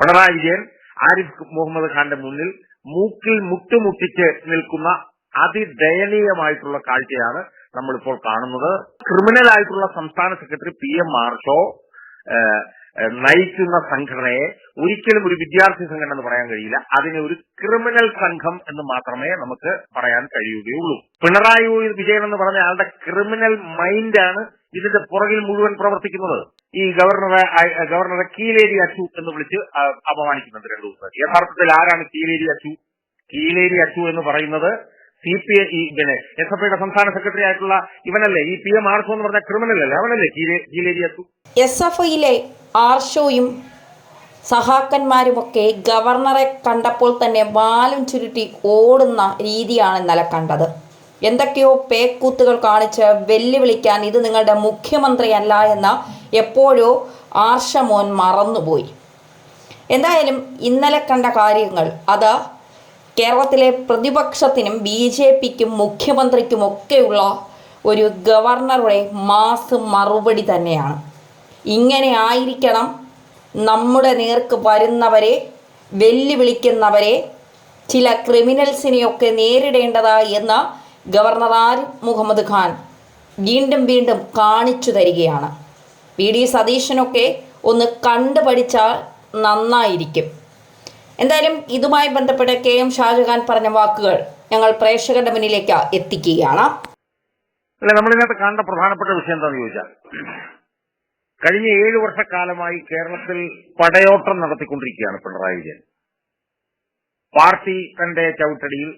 പിണറായി വിജയൻ ആരിഫ് മുഹമ്മദ് ഖാന്റെ മുന്നിൽ മൂക്കിൽ മുട്ടുമുട്ടിച്ച് നിൽക്കുന്ന അതിദയനീയമായിട്ടുള്ള കാഴ്ചയാണ് നമ്മളിപ്പോൾ കാണുന്നത്. ക്രിമിനൽ ആയിട്ടുള്ള സംസ്ഥാന സെക്രട്ടറി പി എം മാർഷോ നയിക്കുന്ന സംഘടനയെ ഒരിക്കലും ഒരു വിദ്യാർത്ഥി സംഘടന എന്ന് പറയാൻ കഴിയില്ല. അതിനെ ഒരു ക്രിമിനൽ സംഘം എന്ന് മാത്രമേ നമുക്ക് പറയാൻ കഴിയുകയുള്ളൂ. പിണറായി വിജയൻ എന്ന് പറഞ്ഞ ആളുടെ ക്രിമിനൽ മൈൻഡാണ് ഇതിന്റെ പുറകിൽ മുഴുവൻ പ്രവർത്തിക്കുന്നത് ഈ ഗവർണറെ ഗവർണറെ കീലേരി അച്ചു എന്ന് വിളിച്ച് അപമാനിക്കുന്നുണ്ട് രണ്ടു ദിവസം യഥാർത്ഥത്തിൽ ആരാണ് കീലേരി അച്ചു? കീലേരി അച്ചു എന്ന് പറയുന്നത് സി പി ഐ ഇങ്ങനെ എസ് എഫ് ഐയുടെ സംസ്ഥാന സെക്രട്ടറി ആയിട്ടുള്ള ഇവനല്ലേ? ഈ പി എം ആർഷോ എന്ന് പറഞ്ഞ ക്രിമിനൽ അല്ലേ? അവനല്ലേ കീലേ- കീലേരി അച്ചു? എസ് എഫ് ഐയിലെ ആർഷോയും സഹാക്കന്മാരുമൊക്കെ ഗവർണറെ കണ്ടപ്പോൾ തന്നെ വാലും ചുരുട്ടി ഓടുന്ന രീതിയാണ് ഇന്നലെ കണ്ടത്. എന്തൊക്കെയോ പേക്കൂത്തുകൾ കാണിച്ച് വെല്ലുവിളിക്കാൻ ഇത് നിങ്ങളുടെ മുഖ്യമന്ത്രിയല്ല എന്ന എപ്പോഴോ ആർഷമോൻ മറന്നുപോയി. എന്തായാലും ഇന്നലെ കണ്ട കാര്യങ്ങൾ അത് കേരളത്തിലെ പ്രതിപക്ഷത്തിനും ബി ജെ പിക്കും മുഖ്യമന്ത്രിക്കും ഒക്കെയുള്ള ഒരു ഗവർണറുടെ മാസ് മറുപടി തന്നെയാണ്. ഇങ്ങനെ ആയിരിക്കണം നമ്മുടെ നേർക്ക് വരുന്നവരെ വെല്ലുവിളിക്കുന്നവരെ ചില ക്രിമിനൽസിനെയൊക്കെ നേരിടേണ്ടതായി എന്ന് ഗവർണർ ആരിഫ് മുഹമ്മദ് ഖാൻ വീണ്ടും വീണ്ടും കാണിച്ചു തരികയാണ്. വി ഡി സതീശനൊക്കെ ഒന്ന് കണ്ടു പഠിച്ചാൽ നന്നായിരിക്കും. എന്തായാലും ഇതുമായി ബന്ധപ്പെട്ട് കെ എം ഷാജഹാൻ പറഞ്ഞ വാക്കുകൾ ഞങ്ങൾ പ്രേക്ഷകരുടെ മുന്നിലേക്ക് എത്തിക്കുകയാണ്. അല്ല നമ്മളിതിനകത്ത് കാണേണ്ട പ്രധാനപ്പെട്ട വിഷയം എന്താണെന്ന് ചോദിച്ചാൽ കഴിഞ്ഞ ഏഴു വർഷക്കാലമായി കേരളത്തിൽ പടയോട്ടം നടത്തിക്കൊണ്ടിരിക്കുകയാണ് പിണറായി വിജയൻ. പാർട്ടി തന്റെ ചവിട്ടടിയിൽ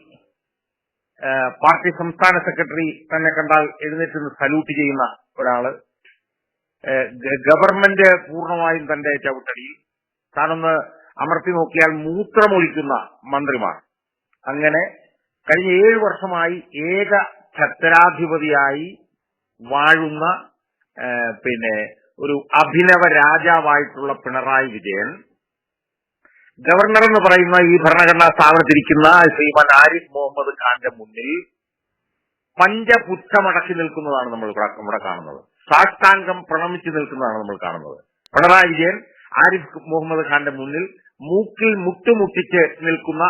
പാർട്ടി സംസ്ഥാന സെക്രട്ടറി തന്നെ കണ്ടാൽ എഴുന്നേറ്റ് നിന്ന് സല്യൂട്ട് ചെയ്യുന്ന ഒരാൾ. ഗവൺമെന്റ് പൂർണമായും തന്റെ ചവിട്ടടിയിൽ. താനൊന്ന് അമർത്തി നോക്കിയാൽ മൂത്രമൊഴിക്കുന്ന മന്ത്രിമാർ. അങ്ങനെ കഴിഞ്ഞ ഏഴു വർഷമായി ഏക ഛത്രാധിപതിയായി വാഴുന്ന പിന്നെ ഒരു അഭിനവ രാജാവായിട്ടുള്ള പിണറായി വിജയൻ ഗവർണർ എന്ന് പറയുന്ന ഈ ഭരണഘടനാ സ്ഥാപനത്തിരിക്കുന്ന ശ്രീമാൻ ആരിഫ് മുഹമ്മദ് ഖാന്റെ മുന്നിൽ പഞ്ചപുച്ഛമടക്കി നിൽക്കുന്നതാണ് നമ്മൾ ഇവിടെ കാണുന്നത്. സാഷ്ടാംഗം പ്രണമിച്ചു നിൽക്കുന്നതാണ് നമ്മൾ കാണുന്നത്. പിണറായി വിജയൻ ആരിഫ് മുഹമ്മദ് ഖാന്റെ മുന്നിൽ മൂക്കിൽ മുട്ടുമുട്ടിച്ച് നിൽക്കുന്ന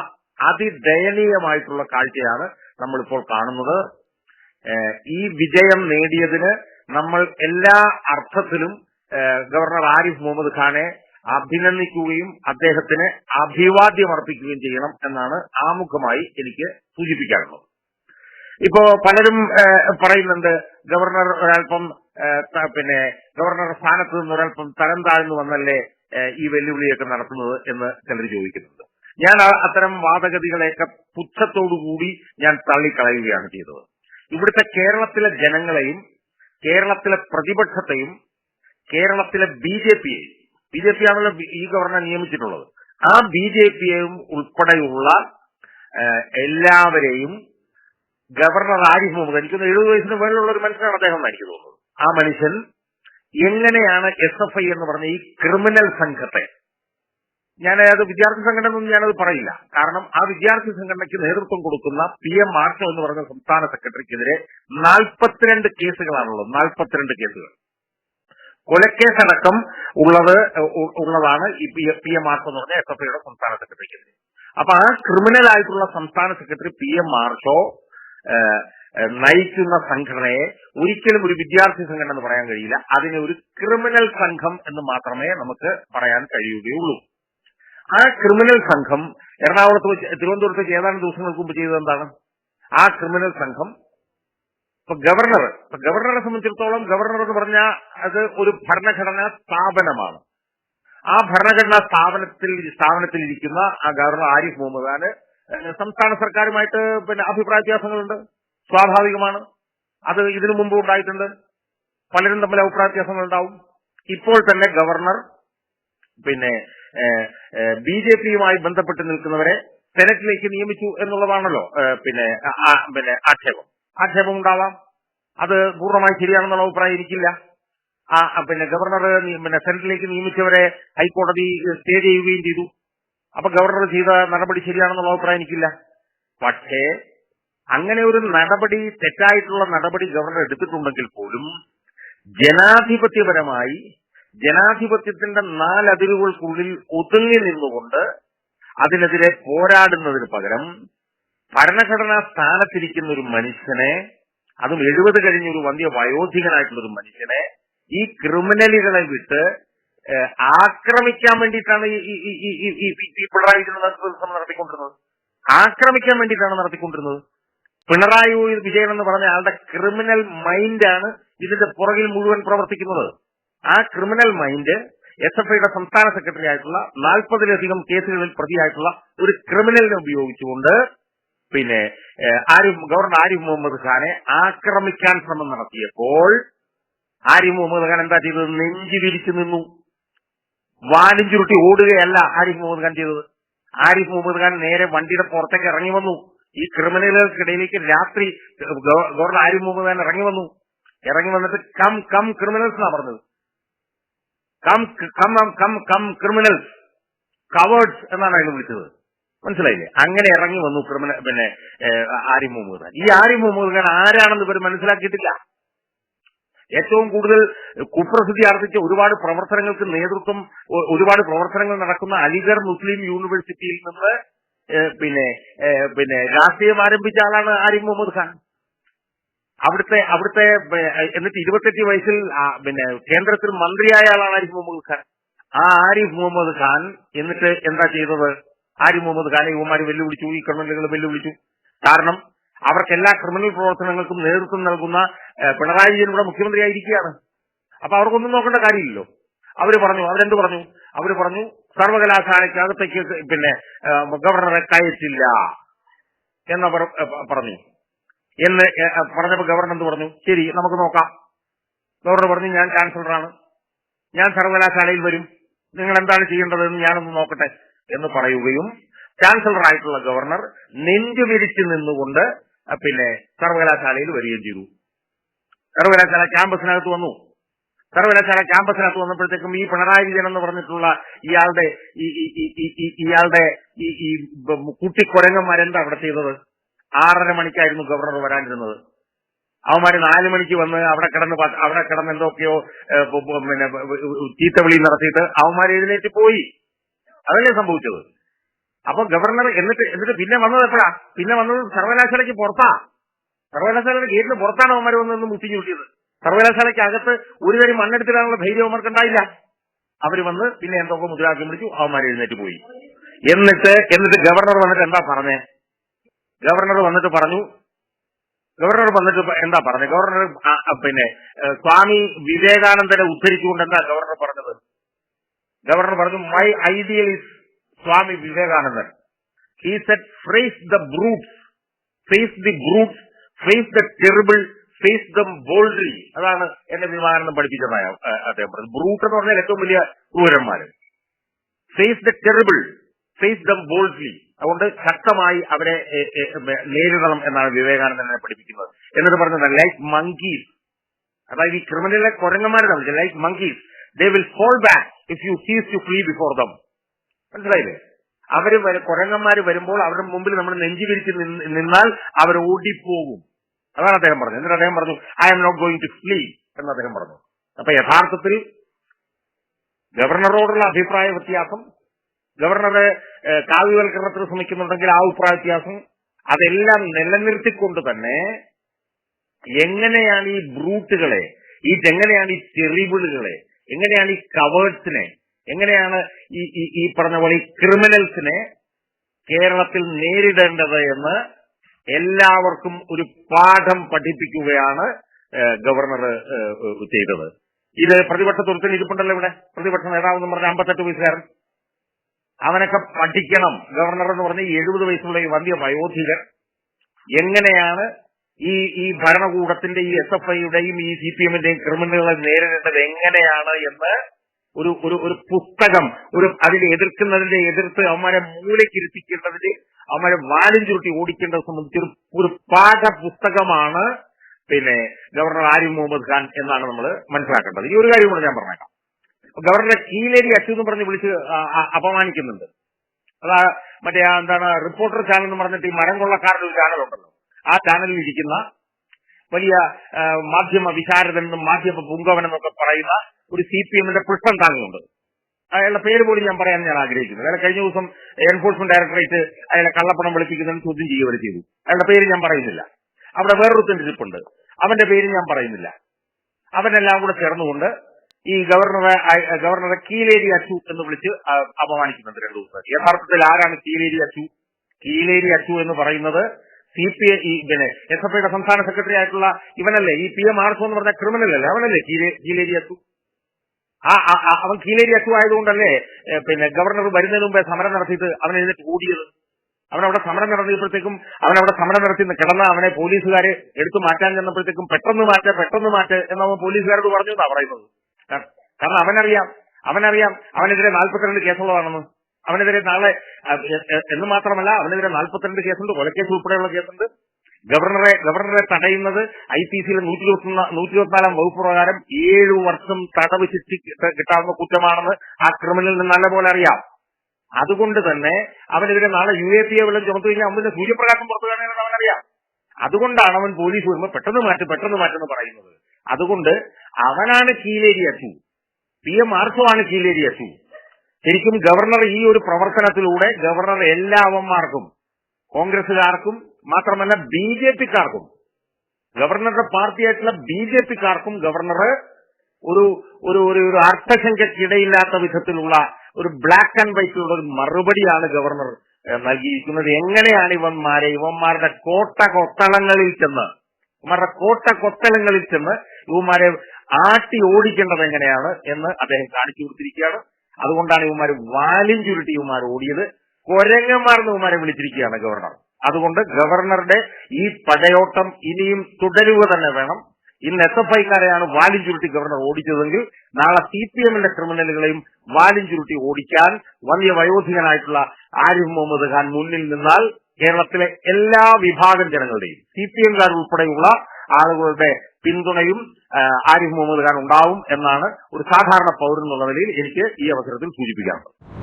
അതിദയനീയമായിട്ടുള്ള കാഴ്ചയാണ് നമ്മളിപ്പോൾ കാണുന്നത്. ഈ വിജയം നേടിയതിന് നമ്മൾ എല്ലാ അർത്ഥത്തിലും ഗവർണർ ആരിഫ് മുഹമ്മദ് ഖാനെ അഭിനന്ദിക്കുകയും അദ്ദേഹത്തിന് അഭിവാദ്യം അർപ്പിക്കുകയും ചെയ്യണം എന്നാണ് ആമുഖമായി എനിക്ക് സൂചിപ്പിക്കാനുള്ളത്. ഇപ്പോ പലരും പറയുന്നുണ്ട് ഗവർണർ ഒരൽപ്പം പിന്നെ ഗവർണർ സ്ഥാനത്ത് നിന്ന് ഒരൽപ്പം തരം താഴ്ന്നു വന്നല്ലേ ഈ വെല്ലുവിളിയൊക്കെ നടത്തുന്നത് എന്ന് ചിലർ ചോദിക്കുന്നുണ്ട്. ഞാൻ അത്തരം വാദഗതികളെയൊക്കെ പുച്ഛത്തോടുകൂടി ഞാൻ തള്ളിക്കളയുകയാണ് ചെയ്തത്. ഇവിടുത്തെ കേരളത്തിലെ ജനങ്ങളെയും കേരളത്തിലെ പ്രതിപക്ഷത്തെയും കേരളത്തിലെ ബി ജെ പിയെയും ബി ജെ പി ആണല്ലോ ഈ ഗവർണർ നിയമിച്ചിട്ടുള്ളത്. ആ ബി ജെ പിയെയും ഉൾപ്പെടെയുള്ള എല്ലാവരെയും ഗവർണർ ആരിഫ് മുഹമ്മദ് എനിക്ക് എഴുപത് വയസ്സിന് മേളിലുള്ള ഒരു മനുഷ്യനാണ് അദ്ദേഹം എനിക്ക് തോന്നുന്നത് ആ മനുഷ്യൻ എങ്ങനെയാണ് എസ് എഫ് ഐ എന്ന് പറഞ്ഞ ഈ ക്രിമിനൽ സംഘത്തെ? ഞാൻ അത് വിദ്യാർത്ഥി സംഘടന ഒന്നും ഞാനത് പറയില്ല. കാരണം ആ വിദ്യാർത്ഥി സംഘടനയ്ക്ക് നേതൃത്വം കൊടുക്കുന്ന പി എം മാർഷോ എന്ന് പറഞ്ഞ സംസ്ഥാന സെക്രട്ടറിക്കെതിരെ നാൽപ്പത്തിരണ്ട് കേസുകളാണുള്ളത്. നാൽപ്പത്തിരണ്ട് കേസുകൾ. കൊലക്കേസടക്കം ഉള്ളത് ഉള്ളതാണ് ഈ പി എം മാർഷോ എന്ന് പറഞ്ഞ എസ് എഫ് ഐയുടെ സംസ്ഥാന സെക്രട്ടറിക്ക് അപ്പൊ ആ ക്രിമിനൽ ആയിട്ടുള്ള സംസ്ഥാന സെക്രട്ടറി പി എം മാർഷോ നയിക്കുന്ന സംഘടനയെ ഒരിക്കലും ഒരു വിദ്യാർത്ഥി സംഘടന എന്ന് പറയാൻ കഴിയില്ല. അതിനെ ഒരു ക്രിമിനൽ സംഘം എന്ന് മാത്രമേ നമുക്ക് പറയാൻ കഴിയുകയുള്ളൂ. ആ ക്രിമിനൽ സംഘം എറണാകുളത്ത് തിരുവനന്തപുരത്ത് ഏതാനും ദിവസങ്ങൾക്ക് മുമ്പ് ചെയ്തത് എന്താണ്? ആ ക്രിമിനൽ സംഘം ഇപ്പൊ ഗവർണർ ഇപ്പൊ ഗവർണറെ സംബന്ധിച്ചിടത്തോളം ഗവർണർ എന്ന് പറഞ്ഞാൽ അത് ഒരു ഭരണഘടനാ സ്ഥാപനമാണ്. ആ ഭരണഘടനാ സ്ഥാപനത്തിൽ സ്ഥാപനത്തിൽ ഇരിക്കുന്ന ആ ഗവർണർ ആരിഫ് മുഹമ്മദ് ഖാന് സംസ്ഥാന സർക്കാരുമായിട്ട് പിന്നെ അഭിപ്രായ വ്യത്യാസങ്ങളുണ്ട്. സ്വാഭാവികമാണ്. അത് ഇതിനു മുമ്പ് ഉണ്ടായിട്ടുണ്ട്. പലരും തമ്മിൽ അഭിപ്രായ വ്യത്യാസങ്ങൾ ഉണ്ടാവും ഇപ്പോൾ തന്നെ ഗവർണർ പിന്നെ ബി ജെ പിയുമായി ബന്ധപ്പെട്ട് നിൽക്കുന്നവരെ സെനറ്റിലേക്ക് നിയമിച്ചു എന്നുള്ളതാണല്ലോ പിന്നെ പിന്നെ ആക്ഷേപം. ആക്ഷേപം ഉണ്ടാവാം അത് പൂർണമായി ശരിയാണെന്നുള്ള അഭിപ്രായം എനിക്കില്ല. ആ പിന്നെ ഗവർണർ പിന്നെ സെനറ്റിലേക്ക് നിയമിച്ചവരെ ഹൈക്കോടതി സ്റ്റേ ചെയ്യുകയും ചെയ്തു. അപ്പൊ ഗവർണർ ചെയ്ത നടപടി ശരിയാണെന്നുള്ള അഭിപ്രായം എനിക്കില്ല. പക്ഷേ അങ്ങനെ ഒരു നടപടി തെറ്റായിട്ടുള്ള നടപടി ഗവർണർ എടുത്തിട്ടുണ്ടെങ്കിൽ പോലും ജനാധിപത്യപരമായി ജനാധിപത്യത്തിന്റെ നാലതിരുകൾക്കുള്ളിൽ ഒതുങ്ങി നിന്നുകൊണ്ട് അതിനെതിരെ പോരാടുന്നതിന് പകരം ഭരണഘടനാ സ്ഥാനത്തിരിക്കുന്ന ഒരു മനുഷ്യനെ അതും എഴുപത് കഴിഞ്ഞ ഒരു വന്ധ്യ വയോധികനായിട്ടുള്ള ഒരു മനുഷ്യനെ ഈ ക്രിമിനലുകളെ വിട്ട് ആക്രമിക്കാൻ വേണ്ടിയിട്ടാണ് ഈ പിണറായി വിജയൻ നടത്തിക്കൊണ്ടിരുന്നത്. ആക്രമിക്കാൻ വേണ്ടിയിട്ടാണ് നടത്തിക്കൊണ്ടിരുന്നത്. പിണറായി വിജയൻ എന്ന് പറഞ്ഞ ആളുടെ ക്രിമിനൽ മൈൻഡാണ് ഇതിന്റെ പുറകിൽ മുഴുവൻ പ്രവർത്തിക്കുന്നത്. ആ ക്രിമിനൽ മൈൻഡ് എസ് എഫ് ഐയുടെ സംസ്ഥാന സെക്രട്ടറി ആയിട്ടുള്ള നാൽപ്പതിലധികം കേസുകളിൽ പ്രതിയായിട്ടുള്ള ഒരു ക്രിമിനലിനെ ഉപയോഗിച്ചുകൊണ്ട് പിന്നെ ആരിഫ് ഗവർണർ ആരിഫ് മുഹമ്മദ് ഖാനെ ആക്രമിക്കാൻ ശ്രമം നടത്തിയപ്പോൾ ആരിഫ് മുഹമ്മദ് ഖാൻ എന്താ ചെയ്തത്? നെഞ്ചി വിരിച്ചു നിന്നു. വാലും ചുരുട്ടി ഓടുകയല്ല ആരിഫ് മുഹമ്മദ് ഖാൻ ചെയ്തത്. ആരിഫ് മുഹമ്മദ് ഖാൻ നേരെ വണ്ടിയുടെ പുറത്തേക്ക് ഇറങ്ങി വന്നു. ഈ ക്രിമിനലുകൾക്കിടയിലേക്ക് രാത്രി ഗവർണർ ആരിഫ് മുഹമ്മദ് ഖാൻ ഇറങ്ങി വന്നു. ഇറങ്ങി വന്നിട്ട് കം കം ക്രിമിനൽസ് എന്നാ പറഞ്ഞത്? Come come come come criminals cowards എന്നാണ് അതിന് വിളിച്ചത്. മനസ്സിലായില്ലേ? അങ്ങനെ ഇറങ്ങി വന്നു ക്രിമിനൽ പിന്നെ ആരിഫ് മുഹമ്മദ് ഖാൻ ഈ ആരിഫ് മുഹമ്മദ് ഖാൻ ആരാണെന്ന് ഇവർ മനസ്സിലാക്കിയിട്ടില്ല. ഏറ്റവും കൂടുതൽ കുപ്രസിദ്ധി ആർജിച്ച ഒരുപാട് പ്രവർത്തനങ്ങൾക്ക് നേതൃത്വം ഒരുപാട് പ്രവർത്തനങ്ങൾ നടക്കുന്ന അലിഗർ മുസ്ലിം യൂണിവേഴ്സിറ്റിയിൽ നിന്ന് പിന്നെ പിന്നെ രാഷ്ട്രീയം ആരംഭിച്ച ആളാണ് ആരിഫ് മുഹമ്മദ് ഖാൻ അവിടുത്തെ അവിടുത്തെ എന്നിട്ട് ഇരുപത്തെട്ട് വയസ്സിൽ പിന്നെ കേന്ദ്രത്തിൽ മന്ത്രിയായ ആളാണ് ആരിഫ് മുഹമ്മദ് ഖാൻ ആ ആരിഫ് മുഹമ്മദ് ഖാൻ എന്നിട്ട് എന്താ ചെയ്തത്? ആരിഫ് മുഹമ്മദ് ഖാനെ ഇവന്മാര് വെല്ലുവിളിച്ചു ഈ ക്രിമിനലുകൾ വെല്ലുവിളിച്ചു. കാരണം അവർക്ക് എല്ലാ ക്രിമിനൽ പ്രവർത്തനങ്ങൾക്കും നേതൃത്വം നൽകുന്ന പിണറായി വിജയൻ മുഖ്യമന്ത്രിയായിരിക്കുകയാണ്. അപ്പൊ അവർക്കൊന്നും നോക്കേണ്ട കാര്യമില്ലല്ലോ. അവർ പറഞ്ഞു അവരെന്ത് പറഞ്ഞു? അവർ പറഞ്ഞു സർവകലാശാലയ്ക്ക് സർവകലാശാലയ്ക്കകത്തേക്ക് പിന്നെ ഗവർണറെ കയറ്റില്ല എന്നവർ പറഞ്ഞു. എന്ന് പറഞ്ഞപ്പോ ഗവർണർ എന്ത് പറഞ്ഞു? ശരി നമുക്ക് നോക്കാം. ഗവർണർ പറഞ്ഞു ഞാൻ ചാൻസലറാണ് ഞാൻ സർവകലാശാലയിൽ വരും. നിങ്ങൾ എന്താണ് ചെയ്യേണ്ടതെന്ന് ഞാനൊന്ന് നോക്കട്ടെ. എന്ന് പറയുകയും ചാൻസലർ ആയിട്ടുള്ള ഗവർണർ നെഞ്ചു വിരിച്ചു നിന്നുകൊണ്ട് പിന്നെ സർവകലാശാലയിൽ വരികയും ചെയ്തു. സർവകലാശാല ക്യാമ്പസിനകത്ത് വന്നു. സർവകലാശാല ക്യാമ്പസിനകത്ത് വന്നപ്പോഴത്തേക്കും ഈ പിണറായി വിജയൻ എന്ന് പറഞ്ഞിട്ടുള്ള ഇയാളുടെ ഇയാളുടെ ഈ കുട്ടിക്കൊരങ്ങന്മാരെന്താ അവിടെ ചെയ്തത്? ആറര മണിക്കായിരുന്നു ഗവർണർ വരാനിരുന്നത്. അവന്മാര് നാലു മണിക്ക് വന്ന് അവിടെ കിടന്ന് അവിടെ കിടന്ന് എന്തൊക്കെയോ പിന്നെ ചീത്തവിളി നടത്തിയിട്ട് അവന്മാർ എഴുന്നേറ്റ് പോയി. അതല്ലേ സംഭവിച്ചത്? അപ്പൊ ഗവർണർ എന്നിട്ട് എന്നിട്ട് പിന്നെ വന്നത് എപ്പോഴാ? പിന്നെ വന്നത് സർവകലാശാലയ്ക്ക് പുറത്താ. സർവകലാശാലയുടെ ഗേറ്റിന് പുറത്താണ് അവന്മാർ വന്നതെന്ന് മുട്ടിഞ്ഞു കിട്ടിയത് സർവകലാശാലയ്ക്ക് അകത്ത് ഒരു തരം മണ്ണെടുത്തിടാനുള്ള ധൈര്യം അവർക്ക് ഉണ്ടായില്ല. അവർ വന്ന് പിന്നെ എന്തൊക്കെ മുദ്രാവാക്യം വിളിച്ചു അവന്മാർ എഴുന്നേറ്റ് പോയി. എന്നിട്ട് എന്നിട്ട് ഗവർണർ വന്നിട്ട് എന്താ പറഞ്ഞേ? ഗവർണർ വന്നിട്ട് പറഞ്ഞു ഗവർണർ വന്നിട്ട് എന്താ പറഞ്ഞത് ഗവർണർ പിന്നെ സ്വാമി വിവേകാനന്ദനെ ഉദ്ധരിച്ചുകൊണ്ട് എന്താ ഗവർണർ പറഞ്ഞത്? ഗവർണർ പറഞ്ഞു my ideal is Swami Vivekanandan. He set phrase the brutes face the brutes face the terrible face them boldly അതാണ് എന്നെ വിവേകാനന്ദൻ പഠിപ്പിച്ചതായ അദ്ദേഹം പറഞ്ഞത്. ബ്രൂട്ട് എന്ന് പറഞ്ഞാൽ ഏറ്റവും വലിയ ക്രൂരന്മാര്. Face the terrible face them boldly അതുകൊണ്ട് ശക്തമായി അവരെ നേരിടണം എന്നാണ് വിവേകാനന്ദനെ പഠിപ്പിക്കുന്നത്. എന്നിട്ട് പറഞ്ഞത് ലൈക്ക് മങ്കീസ് അതായത് ഈ ക്രിമിനലെ കുരങ്ങന്മാരെ വിളിച്ചത് like monkeys they will fall back if you cease to flee before them മനസ്സിലായില്ലേ? അവർ വര- കുരങ്ങന്മാര് വരുമ്പോൾ അവരുടെ മുമ്പിൽ നമ്മൾ നെഞ്ചു വിരിച്ച് നിന്ന് നിന്നാൽ അവർ ഓടിപ്പോകും. അതാണ് അദ്ദേഹം പറഞ്ഞത്. എന്നിട്ട് അദ്ദേഹം പറഞ്ഞു I am not going to flee എന്ന് അദ്ദേഹം പറഞ്ഞു. അപ്പൊ യഥാർത്ഥത്തിൽ ഗവർണറോടുള്ള അഭിപ്രായ വ്യത്യാസം ഗവർണറെ കാവ്യവൽക്കരണത്തിൽ ശ്രമിക്കുന്നുണ്ടെങ്കിൽ ആ അഭിപ്രായ വ്യത്യാസം അതെല്ലാം നിലനിർത്തിക്കൊണ്ട് തന്നെ എങ്ങനെയാണ് ഈ ബ്രൂട്ടുകളെ ഈ എങ്ങനെയാണ് ഈ ചെറിബിളുകളെ എങ്ങനെയാണ് ഈ കവേഴ്സിനെ എങ്ങനെയാണ് ഈ ഈ പറഞ്ഞ പോലെ ഈ ക്രിമിനൽസിനെ കേരളത്തിൽ നേരിടേണ്ടത് എന്ന് എല്ലാവർക്കും ഒരു പാഠം പഠിപ്പിക്കുകയാണ് ഗവർണർ ചെയ്തത്. ഇത് പ്രതിപക്ഷ തുറത്തിന് ഇരിപ്പുണ്ടല്ലോ ഇവിടെ. പ്രതിപക്ഷ നേതാവ് എന്ന് പറഞ്ഞ അമ്പത്തെട്ട് വയസ്സുകാരൻ. അവനൊക്കെ പഠിക്കണം. ഗവർണർ എന്ന് പറഞ്ഞ എഴുപത് വയസ്സുള്ള ഈ വന്ധ്യ വയോധികർ എങ്ങനെയാണ് ഈ ഈ ഭരണകൂടത്തിന്റെ ഈ എസ് എഫ് ഐയുടെയും ഈ സി പി എമ്മിന്റെയും ക്രിമിനലുകളെ നേരിടേണ്ടത് എങ്ങനെയാണ് എന്ന് ഒരു ഒരു ഒരു പുസ്തകം ഒരു അതിനെ എതിർക്കുന്നതിന്റെ എതിർത്ത് അവന്മാരെ മൂലക്കിരുത്തിക്കേണ്ടതിന്റെ അവന്മാരെ വാലും ചുരുട്ടി ഓടിക്കേണ്ടത് സംബന്ധിച്ച് ഒരു ഒരു പാഠപുസ്തകമാണ് പിന്നെ ഗവർണർ ആരിഫ് മുഹമ്മദ് ഖാൻ എന്നാണ് നമ്മൾ മനസ്സിലാക്കേണ്ടത്. ഈ ഒരു കാര്യം കൂടെ ഞാൻ പറഞ്ഞേക്കാം. ഗവർണറെ കീലേരി അച്ചു എന്ന് പറഞ്ഞ് വിളിച്ച് അപമാനിക്കുന്നുണ്ട്. അതാ മറ്റേ എന്താണ് റിപ്പോർട്ടർ ചാനൽ എന്ന് പറഞ്ഞിട്ട് ഈ മരം കൊള്ളക്കാരുടെ ഒരു ചാനൽ ഉണ്ടല്ലോ ആ ചാനലിൽ ഇരിക്കുന്ന വലിയ മാധ്യമ വിശാരദെന്നും മാധ്യമ പുങ്കവനെന്നൊക്കെ പറയുന്ന ഒരു സി പി എമ്മിന്റെ പുഷ്പം താങ്ങുന്നുണ്ട് അയാളുടെ പേര് പോലും ഞാൻ പറയാൻ ഞാൻ ആഗ്രഹിക്കുന്നു. അയാളെ കഴിഞ്ഞ ദിവസം എൻഫോഴ്സ്മെന്റ് ഡയറക്ടറേറ്റ് അയാളെ കള്ളപ്പണം വെളുപ്പിക്കുന്നതിന് ചോദ്യം ചെയ്യുകയും ചെയ്തു. അയാളുടെ പേര് ഞാൻ പറയുന്നില്ല. അവിടെ വേറൊരുത്തിന്റെ ഇരിപ്പുണ്ട്. അവന്റെ പേര് ഞാൻ പറയുന്നില്ല. അവനെല്ലാം കൂടെ ചേർന്നുകൊണ്ട് ഈ ഗവർണറെ ഗവർണറെ കീലേരി അച്ചു എന്ന് വിളിച്ച് അപമാനിക്കുന്നുണ്ട് രണ്ടു ദിവസം യഥാർത്ഥത്തിൽ ആരാണ് കീലേരി അച്ചു? കീലേരി അച്ചു എന്ന് പറയുന്നത് സി പി ഐ പിന്നെ എസ് എഫ് ഐയുടെ സംസ്ഥാന സെക്രട്ടറി ആയിട്ടുള്ള ഇവനല്ലേ? ഈ പി എം ആർസോ എന്ന് പറഞ്ഞ ക്രിമിനൽ അല്ലേ അവനല്ലേ കീലേ- കീലേരി അസു? ആ അവൻ കീലേരി അസു ആയതുകൊണ്ടല്ലേ പിന്നെ ഗവർണർ വരുന്നതിന് മുമ്പേ സമരം നടത്തിയിട്ട് അവൻ എഴുന്നേറ്റ് കൂടിയത്. അവനവിടെ സമരം നടത്തിയപ്പോഴത്തേക്കും അവനവിടെ സമരം നടത്തി കിടന്ന അവനെ പോലീസുകാരെ എടുത്തു മാറ്റാൻ ചെന്നപ്പോഴത്തേക്കും പെട്ടെന്ന് മാറ്റ പെട്ടെന്ന് മാറ്റ എന്ന് അവൻ പോലീസുകാരോട് പറഞ്ഞു എന്നാ പറയുന്നത് കാരണം അവനറിയാം അവനറിയാം അവനെതിരെ നാൽപ്പത്തിരണ്ട് കേസുള്ളതാണെന്ന്. അവനെതിരെ നാളെ എന്ന് മാത്രമല്ല അവനെതിരെ നാൽപ്പത്തിരണ്ട് കേസുണ്ട് കൊലക്കേസ് ഉൾപ്പെടെയുള്ള കേസുണ്ട്. ഗവർണറെ ഗവർണറെ തടയുന്നത് ഐ പി സിയിലെ നൂറ്റി നൂറ്റി ഇരുപത്തിനാലാം വകുപ്പ് പ്രകാരം ഏഴു വർഷം തടവ് ശിക്ഷ കിട്ടാവുന്ന കുറ്റമാണെന്ന് ആ ക്രിമിനലിന് നല്ലപോലെ അറിയാം. അതുകൊണ്ട് തന്നെ അവനെതിരെ നാളെ യു എ പി എ വല്ലതും ചുമത്തു കഴിഞ്ഞാൽ അവന്റെ സൂര്യപ്രകാശം പുറത്തു കാണുന്നത് അവനറിയാം. അതുകൊണ്ടാണ് അവൻ പോലീസ് വരുമ്പോൾ പെട്ടെന്ന് മാറ്റി പെട്ടെന്ന് മാറ്റെന്ന് പറയുന്നത്. അതുകൊണ്ട് അവനാണ് കീലേരി അസു. പി എം ആർസോ ആണ് കീലേരി അച്ചു ശരിക്കും ഗവർണർ ഈ ഒരു പ്രവർത്തനത്തിലൂടെ ഗവർണർ എല്ലാവന്മാർക്കും കോൺഗ്രസുകാർക്കും മാത്രമല്ല ബി ജെ പിക്കാർക്കും ഗവർണറുടെ പാർട്ടിയായിട്ടുള്ള ബി ജെ പിക്കാർക്കും ഗവർണർ ഒരു ഒരു ഒരു അർത്ഥശങ്കയ്ക്കിടയില്ലാത്ത വിധത്തിലുള്ള ഒരു ബ്ലാക്ക് ആൻഡ് വൈറ്റിലുള്ള ഒരു മറുപടിയാണ് ഗവർണർ നൽകിയിരിക്കുന്നത്. എങ്ങനെയാണ് ഇവന്മാരെ ഇവന്മാരുടെ കോട്ട കൊത്തളങ്ങളിൽ ചെന്ന് ഇവന്മാരുടെ കോട്ട കൊത്തളങ്ങളിൽ ചെന്ന് ഇവന്മാരെ ആട്ടി ഓടിക്കേണ്ടത് എങ്ങനെയാണ് എന്ന് അദ്ദേഹം കാണിച്ചു കൊടുത്തിരിക്കുകയാണ്. അതുകൊണ്ടാണ് ഇവന്മാർ വാലും ചുരുട്ടി ഇവന്മാർ ഓടിയത്. കൊരങ്ങന്മാർന്ന് ഇവന്മാരെ വിളിച്ചിരിക്കുകയാണ് ഗവർണർ. അതുകൊണ്ട് ഗവർണറുടെ ഈ പടയോട്ടം ഇനിയും തുടരുക തന്നെ വേണം. ഇന്ന് എസ് എഫ് ഐക്കാരെയാണ് വാലും ചുരുട്ടി ഗവർണർ ഓടിച്ചതെങ്കിൽ നാളെ സി പി എമ്മിന്റെ ക്രിമിനലുകളെയും വാലും ചുരുട്ടി ഓടിക്കാൻ വലിയ വയോധികനായിട്ടുള്ള ആരിഫ് മുഹമ്മദ് ഖാൻ മുന്നിൽ നിന്നാൽ കേരളത്തിലെ എല്ലാ വിഭാഗം ജനങ്ങളുടെയും സി പി എംകാർ ഉൾപ്പെടെയുള്ള ആളുകളുടെ പിന്തുണയും ആരിഫ് മുഹമ്മദ് ഖാൻ ഉണ്ടാവും എന്നാണ് ഒരു സാധാരണ പൗരൻ എന്നുള്ള നിലയിൽ എനിക്ക് ഈ അവസരത്തിൽ സൂചിപ്പിക്കാറുള്ളത്